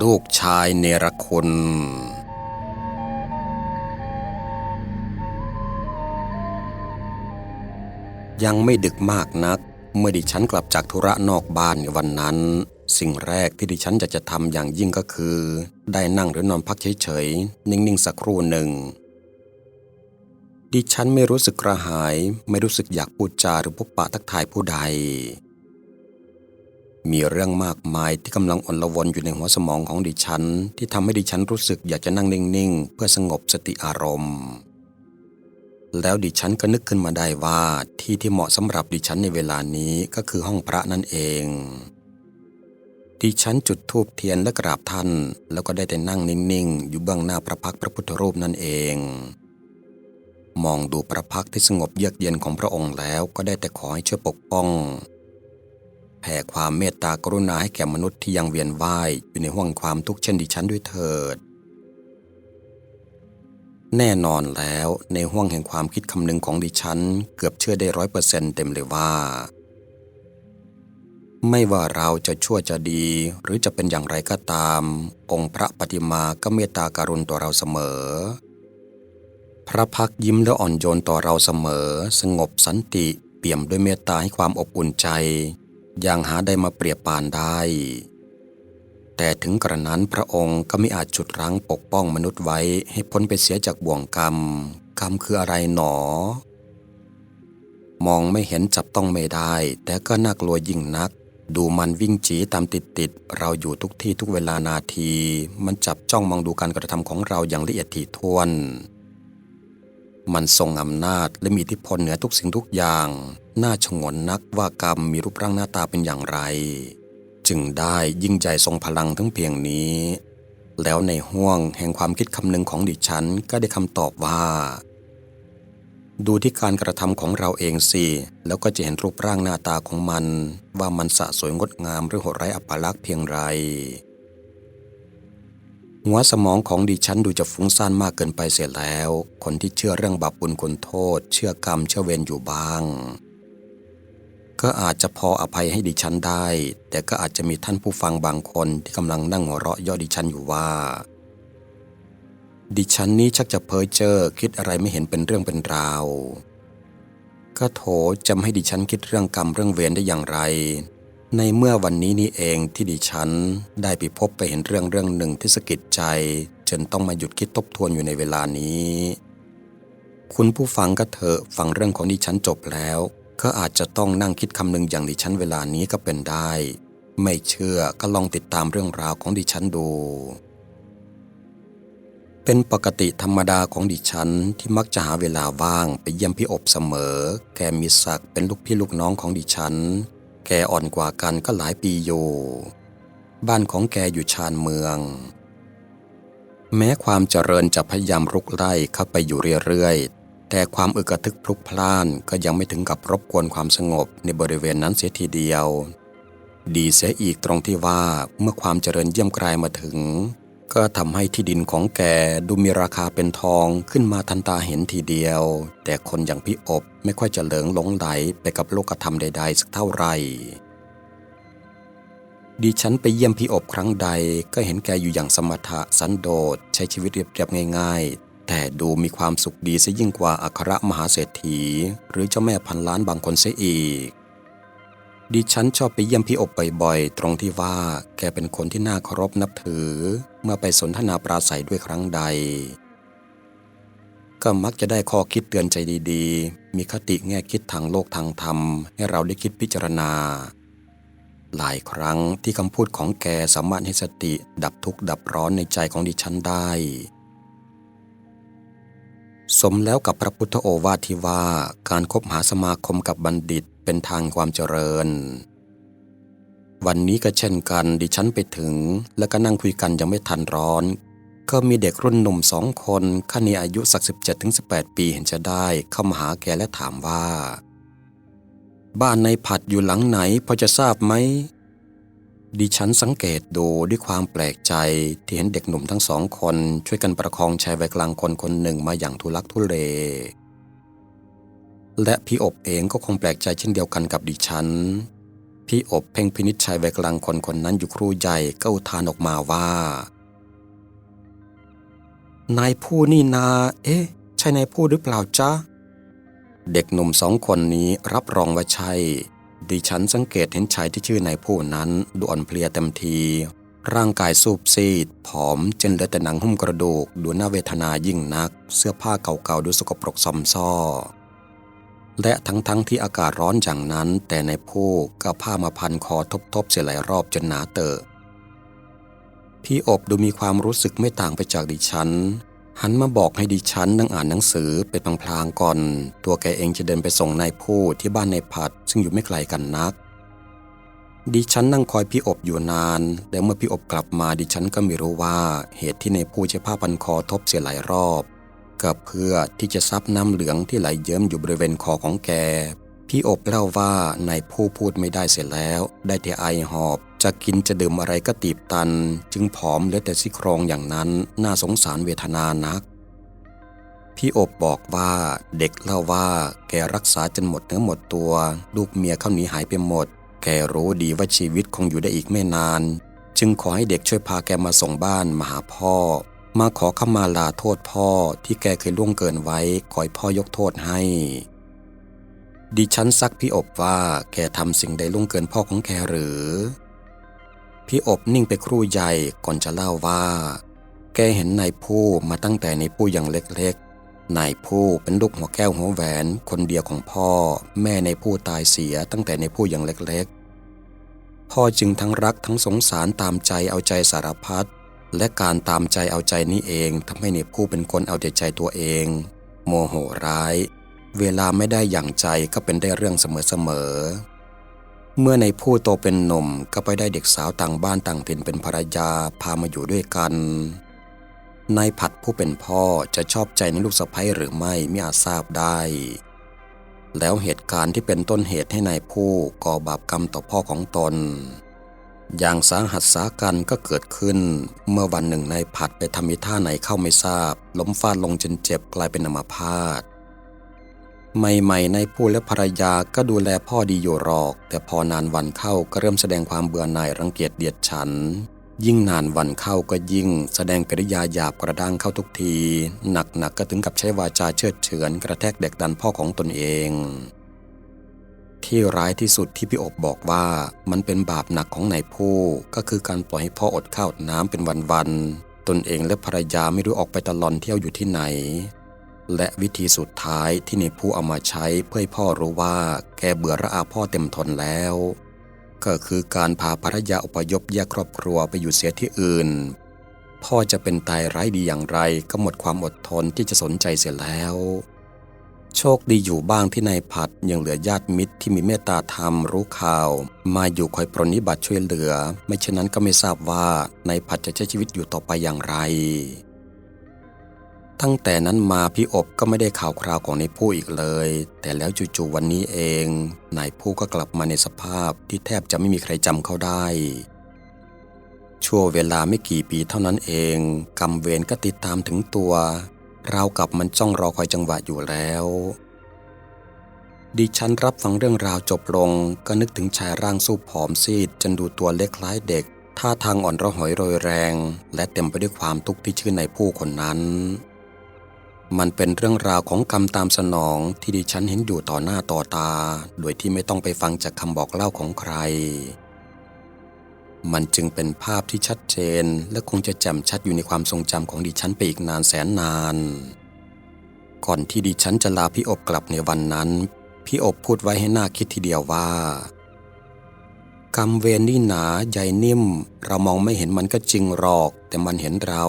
ลูกชายเนรคุณยังไม่ดึกมากนัก เมื่อดิฉันกลับจากธุระนอกบ้านในวันนั้น สิ่งแรกที่ดิฉันจะจะทำอย่างยิ่งก็คือ ได้นั่งหรือนอนพักเฉยๆ นิ่งๆ สักครู่หนึ่ง ดิฉันไม่รู้สึกกระหาย ไม่รู้สึกอยากพูดจาหรือพบปะทักทายผู้ใด มีเรื่องมากมายที่กำลังอนละวนอยู่ในหัวสมองของดิฉัน ที่ทำให้ดิฉันรู้สึกอยากจะนั่งนิ่งๆ เพื่อสงบสติอารมณ์ แล้วดิฉันก็นึกขึ้นมาได้ว่าที่ที่เหมาะสำหรับดิฉันในเวลานี้ก็คือห้องพระนั่นเอง ดิฉันจุดธูปเทียนและกราบท่าน แล้วก็ได้แต่นั่งนิ่งๆ อยู่เบื้องหน้าพระพักพระพุทธรูปนั่นเองมองดูพระพักที่สงบเยือกเย็นของพระองค์แล้วก็ได้แต่ขอให้ช่วยปกป้อง ผ่ความเมตตากรุณาให้แก่มนุษย์ที่ยังเวียนว่ายอยู่ในห่วงความทุกข์เช่นดิฉันด้วยเถิด แน่นอนแล้วในห่วงแห่งความคิดคำนึงของดิฉัน เกือบเชื่อได้ร้อยเปอร์เซ็นต์เต็มเลยว่า ไม่ว่าเราจะชั่วจะดีหรือจะเป็นอย่างไรก็ตาม องค์พระปฏิมาก็เมตตาการุณต่อเราเสมอพระพักยิ้มและอ่อนโยนต่อเราเสมอ สงบสันติ เปี่ยมด้วยเมตตาให้ความอบอุ่นใจ ย่างหาได้มาเปรียบปานได้ แต่ถึงกระนั้นพระองค์ก็ไม่อาจฉุดรั้งปกป้องมนุษย์ไว้ให้พ้นไปเสียจากบ่วงกรรม กรรมคืออะไรหนอ มองไม่เห็นจับต้องไม่ได้ แต่ก็น่ากลัวยิ่งนัก ดูมันวิ่งจีตามติดติดๆเราอยู่ทุกที่ทุกเวลานาที มันจับจ้องมองดูการกระทำของเราอย่างละเอียดถี่ถ้วน มันทรงอำนาจและมีอิทธิพลเหนือทุกสิ่งทุกอย่าง น่าชงนนักว่ากรรมมีรูปร่างหน้าตาเป็นอย่างไร จึงได้ยิ่งใหญ่ทรงพลังทั้งเพียงนี้ แล้วในห่วงแห่งความคิดคำนึงของดิฉันก็ได้คำตอบว่า ดูที่การกระทำของเราเองสิ แล้วก็จะเห็นรูปร่างหน้าตาของมัน ว่ามันสะสวยงดงามหรือโหดร้ายอัปลักษณ์เพียงไร หัวสมองของดิฉันดูจะฟุ้งซ่านมากเกินไปเสียแล้ว คนที่เชื่อเรื่องบาปบุญคุณโทษ เชื่อกรรมเชื่อเวรอยู่บ้าง ก็อาจจะพออภัยให้ดิฉันได้ แต่ก็อาจจะมีท่านผู้ฟังบางคนที่กำลังนั่งหัวเราะเย่อดิฉันอยู่ว่า ดิฉันนี้ชักจะเพ้อเจ้อคิดอะไรไม่เห็นเป็นเรื่องเป็นราวก็โถจะไม่ให้ดิฉันคิดเรื่องกรรมเรื่องเวรได้อย่างไร ในเมื่อวันนี้นี่เองที่ดิฉันได้ไปพบไปเห็นเรื่องเรื่องหนึ่งที่สะกิดใจจนต้องมาหยุดคิดทบทวนอยู่ในเวลานี้ คุณผู้ฟังก็เถอะฟังเรื่องของดิฉันจบแล้ว ก็อาจจะต้องนั่งคิดคำนึงอย่างดิฉันเวลานี้ก็เป็นได้ ไม่เชื่อก็ลองติดตามเรื่องราวของดิฉันดู เป็นปกติธรรมดาของดิฉันที่มักจะหาเวลาว่างไปเยี่ยมพี่อบเสมอ แกมีศักเป็นลูกพี่ลูกน้องของดิฉัน แกอ่อนกว่ากันก็หลายปีอยู่บ้านของแกอยู่ชานเมือง แม้ความเจริญจะพยายามรุกไล่เข้าไปอยู่เรื่อยๆ แต่ความอึกกระทึกพลุกพล่านก็ยังไม่ถึงกับรบกวนความสงบในบริเวณนั้นเสียทีเดียว ดีเสียอีกตรงที่ว่าเมื่อความเจริญเยี่ยมกลายมาถึง ก็ทำให้ที่ดินของแกดูมีราคาเป็นทองขึ้นมาทันตาเห็นทีเดียว แต่คนอย่างพี่อบไม่ค่อยจะเหลิงหลงไหลไปกับโลกธรรมใดๆสักเท่าไหร่ดิฉันไปเยี่ยมพี่อบครั้งใดก็เห็นแกอยู่อย่างสมถะสันโดษใช้ชีวิตเรียบๆง่าย ๆ แต่ดูมีความสุขดีซะยิ่งกว่าอัครมหาเศรษฐี หรือเจ้าแม่พันล้านบางคนเสียอีก ดิฉันชอบไปเยี่ยมพี่อบบ่อยๆ ตรงที่ว่าแกเป็นคนที่น่าเคารพนับถือ เมื่อไปสนทนาปราศัยด้วยครั้งใด ก็มักจะได้ข้อคิดเตือนใจดีๆ มีคติแง่คิดทางโลกทางธรรม ให้เราได้คิดพิจารณา หลายครั้งที่คำพูดของแกสามารถให้สติดับทุกข์ดับร้อนในใจของดิฉันได้ สมแล้วกับพระพุทธโอวาทที่ว่าการคบหาสมาคมกับบัณฑิต เป็นทางความเจริญ วันนี้ก็เช่นกันดิฉันไปถึง แล้วก็นั่งคุยกันยังไม่ทันร้อน ก็มีเด็กรุ่นหนุ่มสองคนข้านีอายุสักสิบเจ็ดถึงสิบแปดปีเห็นจะได้เข้ามาหาแกและถามว่า บ้านในผัดอยู่หลังไหนพอจะทราบไหมดิฉันสังเกตดูด้วยความแปลกใจที่เห็นเด็กหนุ่มทั้งสองคนช่วยกันประคองชายวัยกลางคนคนหนึ่งมาอย่างทุลักทุเล และพี่อบเองก็คงแปลกใจเช่นเดียวกันกับดิฉัน พี่อบเพ่งพินิจชัยไว้กลางคนคนนั้นอยู่ครู่ใหญ่ก็อุทานออกมาว่า นายผู้นี่นา เอ๊ะ ใช่นายผู้หรือเปล่าจ๊ะ เด็กหนุ่มสองคนนี้รับรองว่าใช่ ดิฉันสังเกตเห็นชายที่ชื่อนายผู้นั้นดูอ่อนเพลียเต็มที ร่างกายสูบซีด ผอมจนเหลือแต่หนังหุ้มกระดูก ดูน่าเวทนายิ่งนัก เสื้อผ้าเก่าๆดูสกปรกซอมซ่อ และทั้งๆทที่อากาศร้อนอย่างนั้น แต่ในผู้ก็ผ้ามาพันคอทบๆเสียหลายรอบจนหนาเตอะพี่อบดูมีความรู้สึกไม่ต่างไปจากดิฉัน หันมาบอกให้ดิฉันนั่งอ่านหนังสือเป็นพลางๆก่อน ตัวแกเองจะเดินไปส่งนายผู้ที่บ้านนายผัด ซึ่งอยู่ไม่ไกลกันนัก ดิฉันนั่งคอยพี่อบอยู่นาน และเมื่อพี่อบกลับมาดิฉันก็ไม่รู้ว่าเหตุที่นายผู้ใช้ผ้าพันคอทบเสียหลายรอบ ก็เพื่อที่จะซับน้ำเหลืองที่ไหลเยิ้มอยู่บริเวณคอของแก พี่อบเล่าว่านายผู้พูดไม่ได้เสร็จแล้ว ได้แต่ไอหอบ จะกินจะดื่มอะไรก็ตีบตัน จึงผอมเหลือแต่ซี่โครงอย่างนั้นน่าสงสารเวทนานัก พี่อบบอกว่าเด็กเล่าว่าแกรักษาจนหมดเนื้อหมดตัว ลูกเมียเขาหนีหายไปหมด แกรู้ดีว่าชีวิตคงอยู่ได้อีกไม่นาน จึงขอให้เด็กช่วยพาแกมาส่งบ้านมาหาพ่อ มาขอขมาลาโทษพ่อที่แกเคยล่วงเกินไว้ขอให้พ่อยกโทษให้ ดิฉันซักพี่อบว่าแกทำสิ่งใดล่วงเกินพ่อของแกหรือ พี่อบนิ่งไปครู่ใหญ่ก่อนจะเล่าว่า แกเห็นนายผู้มาตั้งแต่ในผู้ยังเล็กๆ นายผู้เป็นลูกหัวแก้วหัวแหวนคนเดียวของพ่อ แม่ในผู้ตายเสียตั้งแต่ในผู้ยังเล็กๆ พ่อจึงทั้งรักทั้งสงสารตามใจเอาใจสารพัด และการตามใจเอาใจนี้เองทำให้ในผู้เป็นคนเอาแต่ใจตัวเอง โมโหร้าย เวลาไม่ได้อย่างใจก็เป็นได้เรื่องเสมอๆเมื่อในผู้โตเป็นหนุ่มก็ไปได้เด็กสาวต่างบ้านต่างถิ่นเป็นภรรยาพามาอยู่ด้วยกันนายผัดผู้เป็นพ่อจะชอบใจในลูกสะใภ้หรือไม่ไม่อาจทราบได้ แล้วเหตุการณ์ที่เป็นต้นเหตุให้นายผู้ก่อบาปกรรมต่อพ่อของตน อย่างสาหัสสากันก็เกิดขึ้น เมื่อวันหนึ่งนายผัดไปทำมิท่าไหนเข้าไม่ทราบ ล้มฟาดลงจนเจ็บกลายเป็นอัมพาตใหม่ๆในผู้และภรรยาก็ดูแลพ่อดีอยู่หรอก แต่พอนานวันเข้าก็เริ่มแสดงความเบื่อหน่ายรังเกียจเดียดฉัน ยิ่งนานวันเข้าก็ยิ่ง แสดงกริยาหยาบกระด้างเข้าทุกที หนักๆกก็ถึงกับใช้วาจาเชิดเฉือนกระแทกเด็กดันพ่อของตนเอง ที่ร้ายที่สุดที่พี่อบบอกว่ามันเป็นบาปหนักของนายผู้ก็คือการปล่อยให้พ่ออดข้าวอดน้ำเป็นวันๆตนเองและภรรยาไม่รู้ออกไปตลอนเที่ยวอยู่ที่ไหน และวิธีสุดท้ายที่ในผู้เอามาใช้เพื่อให้พ่อรู้ว่าแกเบื่อระอาพ่อเต็มทนแล้ว ก็คือการพาภรรยาอพยพแยกครอบครัวไปอยู่เสียที่อื่น พ่อจะเป็นตายร้ดีอย่างไรก็หมดความอดทนที่จะสนใจเสียแล้ว โชคดีอยู่บ้างที่นายผัดยังเหลือญาติมิตรที่มีเมตตาธรรมรู้ข่าว มาอยู่คอยปรนนิบัติช่วยเหลือ ไม่เช่นนั้นก็ไม่ทราบว่านายผัดจะใช้ชีวิตอยู่ต่อไปอย่างไร ตั้งแต่นั้นมาพี่อบก็ไม่ได้ข่าวคราวของนายผู้อีกเลย แต่แล้วจู่ๆวันนี้เองนายผู้ก็กลับมาในสภาพที่แทบจะไม่มีใครจำเขาได้ชั่วเวลาไม่กี่ปีเท่านั้นเอง กรรมเวรก็ติดตามถึงตัว ราวกับมันจ้องรอคอยจังหวะอยู่แล้ว ดิฉันรับฟังเรื่องราวจบลงก็นึกถึงชายร่างสูบผอมซีดจนดูตัวเล็กคล้ายเด็ก ท่าทางอ่อนระหอยโรยแรง และเต็มไปด้วยความทุกข์ที่ชื่อในผู้คนนั้น มันเป็นเรื่องราวของกรรมตามสนองที่ดิฉันเห็นอยู่ต่อหน้าต่อตา โดยที่ไม่ต้องไปฟังจากคำบอกเล่าของใคร มันจึงเป็นภาพที่ชัดเจน และคงจะแจ่มชัดอยู่ในความทรงจำของดิฉันไปอีกนานแสนนาน ก่อนที่ดิฉันจะลาพี่อบกลับในวันนั้น พี่อบพูดไว้ให้น่าคิดทีเดียวว่ากรรมเวรนี่หนาใหญ่นิ่ม เรามองไม่เห็นมันก็จริงหรอก แต่มันเห็นเรา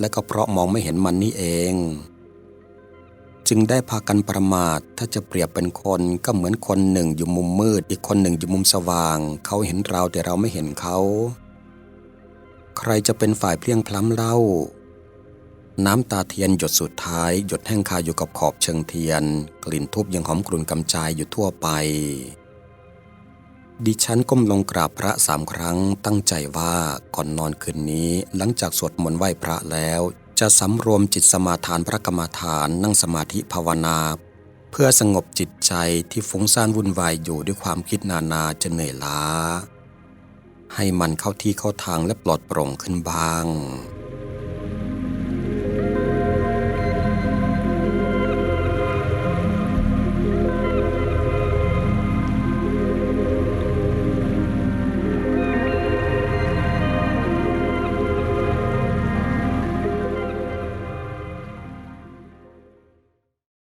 และก็เพราะมองไม่เห็นมันนี่เอง จึงได้พากันประมาท ถ้าจะเปรียบเป็นคนก็เหมือนคนหนึ่งอยู่มุมมืด อีกคนหนึ่งอยู่มุมสว่าง เขาเห็นเราแต่เราไม่เห็นเขา ใครจะเป็นฝ่ายเพลียงพล้ำเล่า น้ำตาเทียนหยดสุดท้าย หยดแห้งคาอยู่กับขอบเชิงเทียน กลิ่นทูบยังหอมกลุ่นกำจายอยู่ทั่วไป ดิฉันก้มลงกราบพระสามครั้งตั้งใจว่าก่อนนอนคืนนี้หลังจากสวดมนต์ไหว้พระแล้ว จะสำรวมจิตสมาทานพระกรรมฐานนั่งสมาธิภาวนาเพื่อพื่อสงบจิตใจที่ฟุ้งซ่านวุ่นวายอยู่ด้วยความคิดนานาจะเหนื่อยล้า ให้มันเข้าที่เข้าทางและปลอดโปร่งขึ้นบ้าง